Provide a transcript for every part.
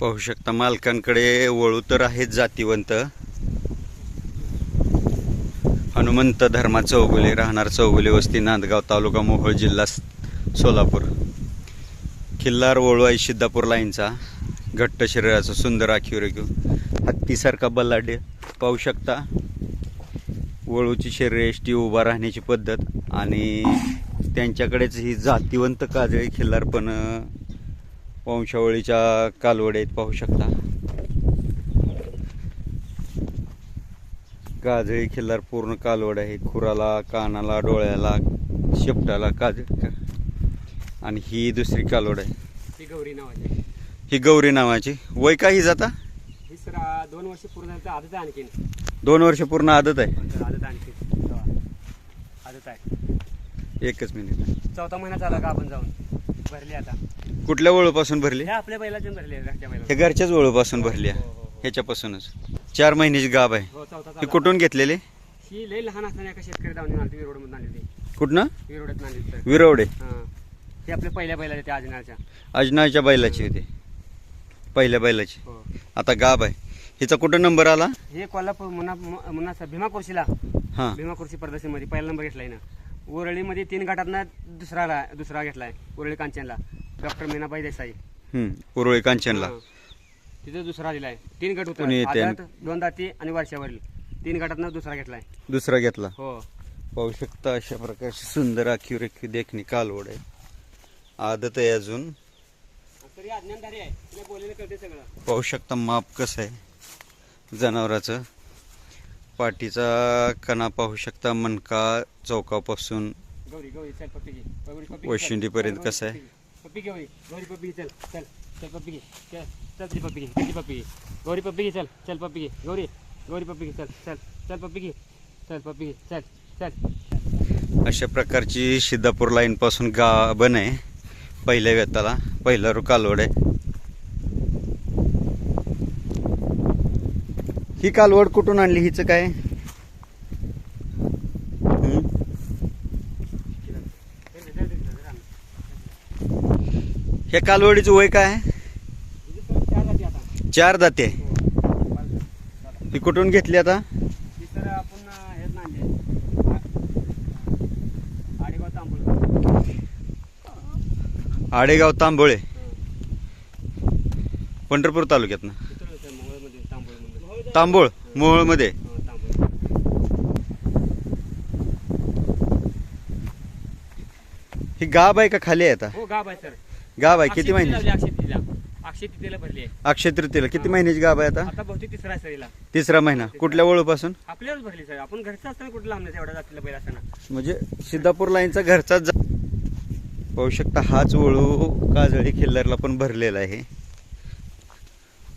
पाहू शकता मालकांकडे वळू तर आहेत जातीवंत. हनुमंत धर्मा चौगुले राहणार चौगुले वस्ती नांदगाव तालुका मोहोळ जिल्हा सोलापूर. खिल्लार वळू आहे सिद्धापूर लाईनचा. घट्ट शरीराचा सुंदर आखीव रेखीव हत्तीसारखा बल्लाढ्य पाहू शकता वळूची शरीरयष्टी उभा राहण्याची पद्धत आणि त्यांच्याकडेच ही जातीवंत काजळी खिल्लार पण वंशावळीच्या कालवड आहेत पाहू शकता. काजळी खिल्लार पूर्ण कालवड आहे. खुराला कानाला डोळ्याला शेपटाला काज आणि ही दुसरी कालवड आहे. ती गौरी नावाची ही गौरी नावाची. वय का ही जाता ही सर दोन वर्ष पूर्ण आदत आहे आणखीन. दोन वर्ष पूर्ण आदत आहे. आदत आणखीन. हो. आदत आहे. एकच मिनिट. चौथा महिना झाला का आपण जाऊन? भरली आता. कुठल्या वळूपासून भरली? हे आपल्या बैलाचे भरले हे बैला घरच्याच वळूपासून भरली आहे. हो, हो, हो. ह्याच्यापासूनच. चार महिन्याची गाब आहे. हो चौथा ही. कुठून घेतलेली? ही लई लहान असताना एका शेतकरी जाऊन आणली विरोडमध्ये आणली कुठनं? विरोडात आणली तर विरवडे हां. हे आपल्या पहिल्या बैलाचे त्या आजनाच्या अजनाच्या बैलाची होती पहिल्या बैलाची. हो. आता गाब आहे. हिचा कुठं नंबर आला? हे कोल्हापूर मुन्ना मुन्ना भीमा कुर्शीला हां. भीमा कुर्शी प्रदर्शनमध्ये पहिला नंबर घेतलाय ना. उरळीमध्ये तीन गटातनं दुसरा दुसरा घेतलाय उरळी कांचनला. डॉक्टर मीनाबाई देसाई. हम्म, उरुळी कांचनला. हां. तिथं दुसरा दिलाय. तीन गट कोणी होते येते? दोन दाती आणि वर्षावरील. तीन गटातनं दुसरा घेतलाय. दुसरा घेतला. हो. पाहू शकता अशा प्रकारची सुंदर आखीव रेखीव देखणी कालवड आहे. आदत आहे अजून. तरी अज्ञानधारी आहे. तुला बोलायला कळते सगळं. पाहू शकता माप कसं आहे. जनावराचं. पाठीचा कणा पाहू शकता मणका चौकापासून चल. कसं आहे? गौरी. पप्पी घे चल चल चल पप्पी घे. गौरी पप्पी घे चल चल पप्पी घे. गौरी गौरी पप्पी घे चल चल चल पप्पी घे. चल पप्पी घे चल चल. अशा प्रकारची सिद्धापूर लाईन पासून गाभण आहे. पहिल्या वेताला पहिला रू कालवड आहे. ही कालवड कुठून आणली? हिचं काय? हे? ह्या कालवडीचं वय काय? चार जाती आता चार दाते. ही कुठून घेतली आता? आपण हेच आडेगाव आडेगाव तांबोळे. पंढरपूर तालुक्यातनं. ना तांबोळ मोहोळमध्ये हो, ही गाब आहे का खाली आहे आता? हो गाव आहे सर. गाब आहे. किती महिने? अक्षय तिला अक्षय तिथेला भरली आहे. अक्षय तृतीयेला. किती महिन्याची गाब आहे आता? आता बहुतेक तिसरा आहे सर हिला. तिसरा महिना. कुठल्या वळूपासून आपल्यालाच भरली सर. आपण घरचं असताना एवढा जातीला म्हणजे सिद्धापूर लाईनचा घरचाच जा पाहू शकता हाच वळू काजळी खिल्लारला पण भरलेला आहे.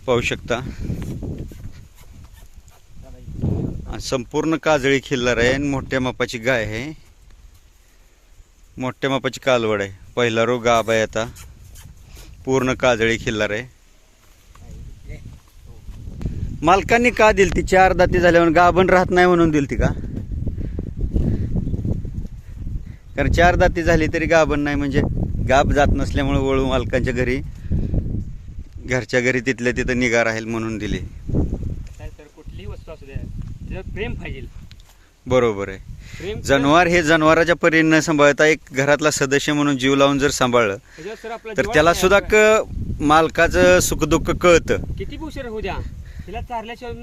पाहू शकता. आणि संपूर्ण काजळी खिल्लार आहे आणि मोठ्या मापाची गाय आहे. मोठ्या मापाची कालवड आहे. पहिला रो गाब आहे आता. पूर्ण काजळी खिल्लार आहे. मालकांनी का दिली ती चार दाती झाल्यावर गाभण राहत नाही म्हणून दिली ती का? कारण चार दाती झाली तरी गाभण नाही म्हणजे गाब जात नसल्यामुळे वळू मालकांच्या घरी घरच्या घरी तिथल्या तिथं निगा राहील म्हणून दिली काय सर कुठलीही वस्तू असू द्या प्रेम पाहिजे. बरोबर आहे. प्रेम जनावर हे जनावराच्या परीने न सांभाळता एक घरातला सदस्य म्हणून जीव लावून जर सांभाळलं त्याच्यावर सर आपला तर त्याला नाही सुद्धा आपला. क मालकाचं सुखदुःख कळतं. किती बी उशीर होऊ द्या. तिला चारल्याशिवाय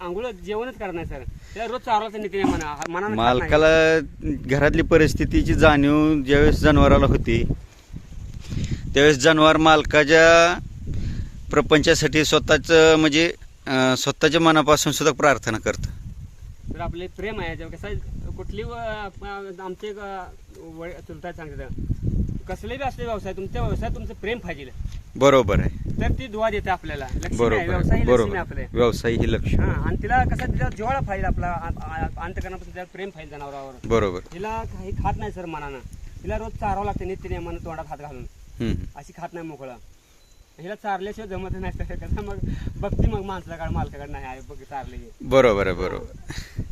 आंघोळ जेवणच नाही सर. तिला रोज चारवायचं म्हणा मनानं खात नाही. मालकाला घरातली परिस्थितीची जाणीव ज्यावेळेस जनावराला होती त्यावेळेस जनावर मालकाच्या प्रपंचासाठी स्वतःच म्हणजे अं, स्वतःच्या मनापासून सुद्धा प्रार्थना करतं. तर आपले प्रेम आहे जेव्हा कसं कुठली आमचे चुलता सांगतात कसले बी असले व्यवसाय तुमच्या व्यवसायात तुमचं प्रेम पाहिजे. बरोबर आहे. तर ती दुवा देते आपल्याला. बरोबर व्यवसाय ही आपले. व्यवसाय ही लक्ष हा आणि तिला कसं तिला जिव्हाळा पाहिजे आपला अंतकरणापासून तिला प्रेम पाहिजे जनावरावर. बरोबर. तिला काही खात नाही सर मनानं. तिला रोज चारावं लागते नित्य नियमानं तोंडात हात घालून. अशी खात नाही मोकळं. हिला चारल्याशिवाय जमत नाही सर कसं मग बघती मग माणसाला काढ मालकाकडे नाही आहे बघ चारले. बरोबर आहे बरोबर.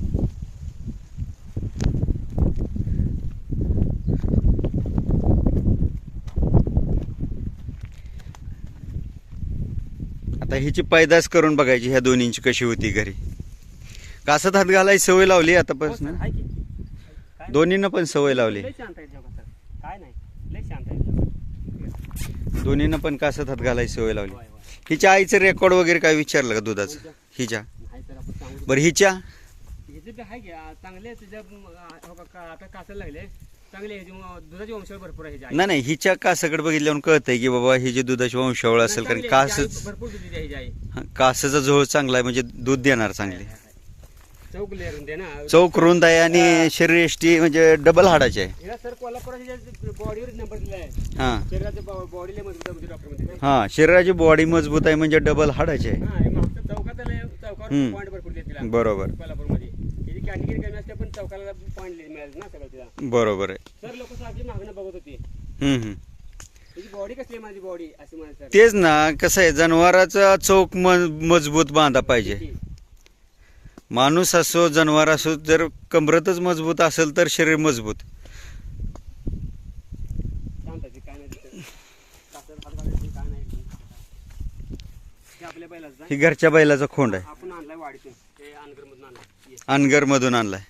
आता हिची पैदास करून बघायची ह्या दोन्हींची कशी होती घरी. कासत हात घालायची सवय लावली हो, आतापासून सर, आहे की. काय- दोन्हींना पण सवय लावली. लय शांत आहे जेव्हा सर काय नाही लय शांत आहे दोन्हींना पण कासत हात घालायची सवय लावली. हिच्या आईचं रेकॉर्ड वगैरे काय विचारलं का दुधाचं? हिच्या? बरं हिच्या? हो. नाही नाही हिच्या कासाकडे बघितल्यावर कळतंय की बाबा ही जी दुधाची वंशावळ असेल कारण कासच हा, कासाचा झोळ चांगला आहे म्हणजे दूध देणार चांगले. चौक लेरून दे ना चौक रुंद आहे आणि शरीर एष्टी म्हणजे डबल हाडाचे आहे. हिला सर कोल्हापुराच्या बॉडीवर नंबर दिला आहे हा. शरीराच्या बॉडीला मजबूत आहे डॉक्टरमध्ये हा शरीराची बॉडी मजबूत आहे म्हणजे डबल हाडाचे आहे. हा हे मागचं चौकात आलंय, चौकावर हम्म. पॉईंट भरपूर देते तिला. बरोबर. कोल्हापूरमध्ये. त्याची कॅटेगरी कमी असते पण चौकाला पॉईंट मिळाले ना सगळं तिला. बरोबर आहे. सर लोक सारखी मागणं बघत होती. हम्म, हम्म. त्याची बॉडी कसली आहे माझी बॉडी अशी म्हणत सर. तेच ना कसं आहे जनावराचा चौक म- मजबूत बांधा पाहिजे. माणूस असो जनावर असो जर कमरतच मजबूत असेल तर शरीर मजबूत. ही घरच्या बैलाचा खोंड आहे. आपण आणलाय वाडीतून. ते अनगर मधून आणलाय.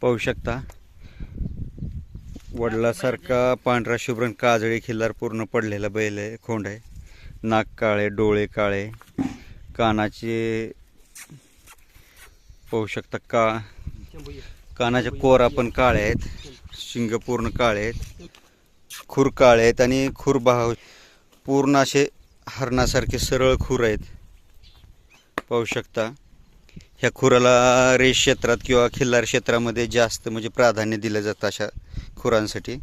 पाहू शकता. वडिलासारखा पांढरा शुभ्रण काजळी खिल्लार पूर्ण पडलेला बैल आहे खोंड आहे. नाक काळे डोळे काळे. कानाचे पाहू शकता का. कानाच्या कोरा पण काळे आहेत. शिंग पूर्ण काळे आहेत. खूर काळे आहेत आणि खूर भाव पूर्ण असे हरणासारखे सरळ खूर आहेत. पाहू शकता. ह्या खुराला रेस क्षेत्रात किंवा खिल्लार क्षेत्रामध्ये जास्त म्हणजे प्राधान्य दिलं जातं अशा खुरांसाठी.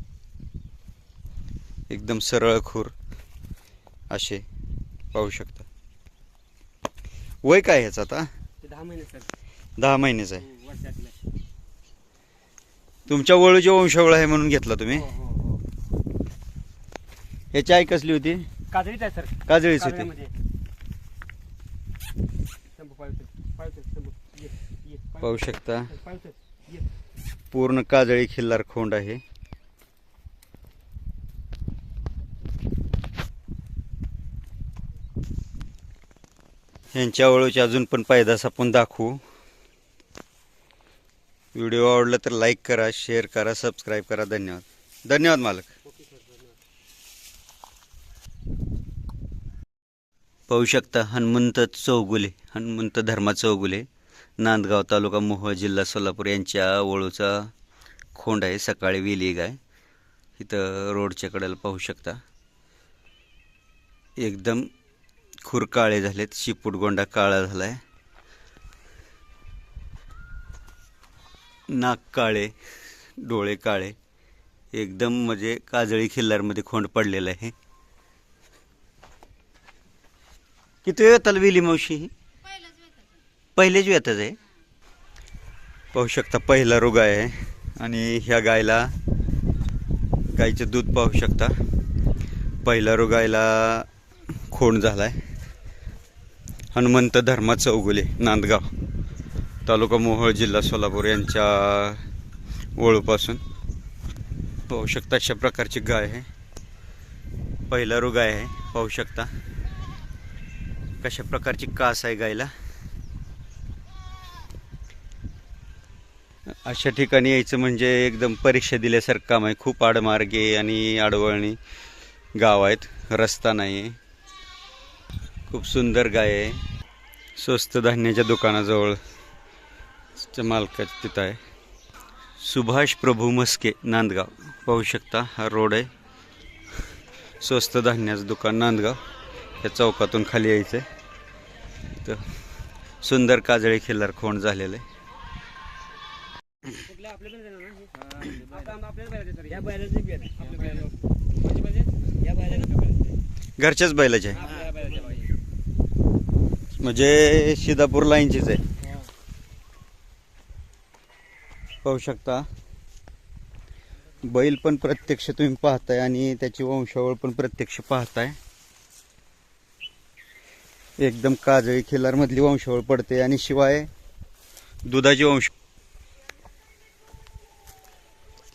एकदम सरळ खूर असे पाहू शकता. वय काय ह्याचं आता? दहा महिने सर दहा महिन्याचं आहे. हो, तुमच्या वळूची वंशावळ आहे म्हणून घेतला तुम्ही? हो हो हो. याची आई कसली होती? काजळीच आहे सर. काजळीच होती. पाहू शकता. पूर्ण काजळी खिल्लार खोंड आहे. यांच्या वळूची अजून पण पायदास आपण दाखवू. व्हिडिओ आवडला तर लाईक करा शेअर करा सबस्क्राईब करा. धन्यवाद. धन्यवाद मालक. पाहू शकता हनुमंत चौगुले हनुमंत धर्मा चौगुले नांदगाव तालुका मोहोळ जिल्हा सोलापूर यांच्या वळूचा खोंड आहे सकाळी वेली गाय. इथं रोडच्या कडेला पाहू शकता. एकदम खूर काळे झालेत शिपूटगोंडा काळा झालाय. नाक काळे डोळे काळे एकदम म्हणजे काजळी खिल्लारमध्ये खोंड पडलेलं आहे. किती वेळ विली मावशी? ही पहिलेच वेतच आहे. पाहू शकता पहिला रोग आहे आणि ह्या गायला गाईचं दूध पाहू शकता. पहिला रोगायला खोंड झाला आहे हनुमंत धर्मा चौगुले नांदगाव तालुका मोहोळ जिल्हा सोलापूर यांच्या वळूपासून पाहू शकता अशा प्रकारची गाय आहे. पहिला गाय आहे पाहू शकता. कशा प्रकारची कास आहे गायला? अशा ठिकाणी यायचं म्हणजे एकदम परीक्षा दिल्यासारखं काम आहे. खूप आडमार्गे आणि आडवळणी गाव आहेत. रस्ता नाही आहे खूप सुंदर गाय आहे. स्वस्त धान्याच्या दुकानाजवळ च्या तिथं आहे. सुभाष प्रभू मस्के नांदगाव. पाहू शकता हा रोड आहे. स्वस्त धान्याचं दुकान नांदगाव. या चौकातून खाली यायचं आहे तर सुंदर काजळी खिल्लार खोंड झालेलं आहे. घरच्याच बैलाचे आहे. म्हणजे शिदापूर लाईनचीच आहे. पाहू शकता. बैल पण प्रत्यक्ष तुम्ही पाहताय आणि त्याची वंशावळ पण प्रत्यक्ष पाहताय. एकदम काजळी खिलार मधली वंशावळ पडते आणि शिवाय दुधाची वंश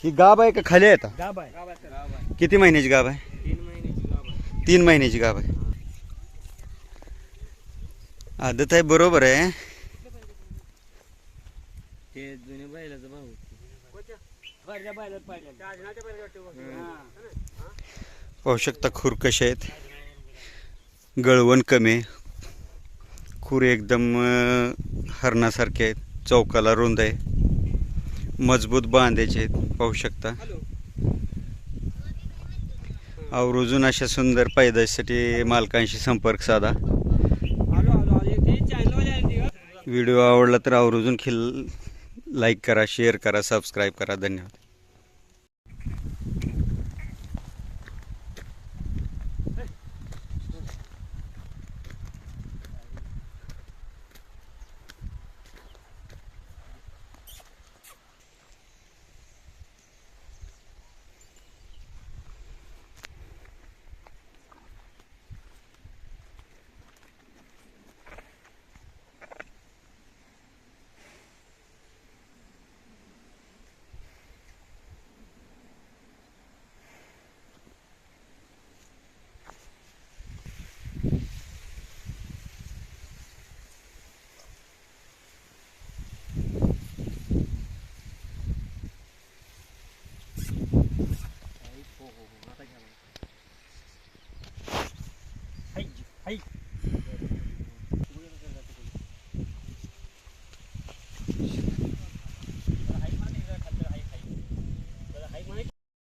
ही गाब आहे का खाली आहे आता? गाभ आहे. किती महिन्याची गाब आहे. तीन महिन्याची गाभ आहे तीन महिन्याची गाभ आहे आदत आहे बरोबर आहे. ते जुने बैलाचं भाऊ. पाहू शकता खूर कसे आहेत. गळवण कमी. आहे. खूर एकदम हरणासारखे आहेत. चौकाला रुंद आहे. मजबूत बांधायचे आहेत. पाहू शकता. आवर्जून अशा सुंदर पैदाशीसाठी मालकांशी संपर्क साधा आलो आलो आलो ते चॅनल आली व्हिडिओ आवडला तर आवर्जून खिल लाईक करा शेअर करा सबस्क्राईब करा. धन्यवाद.